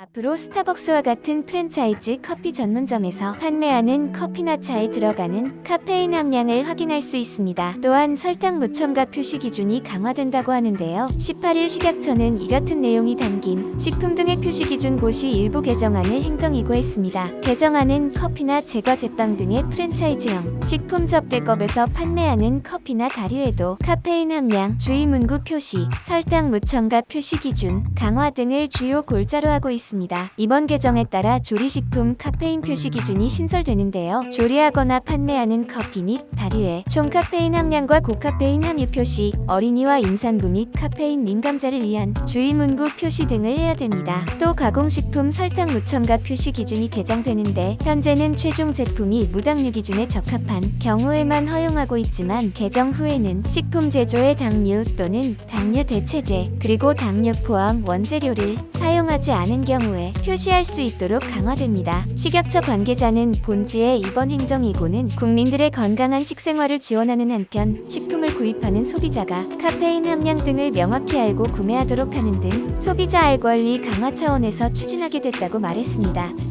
앞으로 스타벅스와 같은 프랜차이즈 커피 전문점에서 판매하는 커피나 차에 들어가는 카페인 함량을 확인할 수 있습니다. 또한 설탕 무첨가 표시 기준이 강화된다고 하는데요. 18일 식약처는 이 같은 내용이 담긴 식품 등의 표시 기준 고시 일부 개정안을 행정이고 했습니다. 개정안은 커피나 제과 제빵 등의 프랜차이즈형 식품 접대법에서 판매하는 커피나 다류에도 카페인 함량, 주의 문구 표시, 설탕 무첨가 표시 기준, 강화 등을 주요 골자로 하고 있습니다. 이번 개정에 따라 조리식품 카페인 표시 기준이 신설되는데요. 조리하거나 판매하는 커피 및 다류의 총 카페인 함량과 고카페인 함유 표시, 어린이와 임산부 및 카페인 민감자를 위한 주의 문구 표시 등을 해야 됩니다. 또 가공식품 설탕 무첨가 표시 기준이 개정되는데 현재는 최종 제품이 무당류 기준에 적합한 경우에만 허용하고 있지만 개정 후에는 식품 제조의 당류 또는 당류 대체제 그리고 당류 포함 원재료를 사용하지 않은 경우에 표시할 수 있도록 강화됩니다. 식약처 관계자는 본지의 이번 행정이고는 국민들의 건강한 식생활을 지원하는 한편 식품을 구입하는 소비자가 카페인 함량 등을 명확히 알고 구매하도록 하는 등 소비자 알 권리 강화 차원에서 추진하게 됐다고 말했습니다.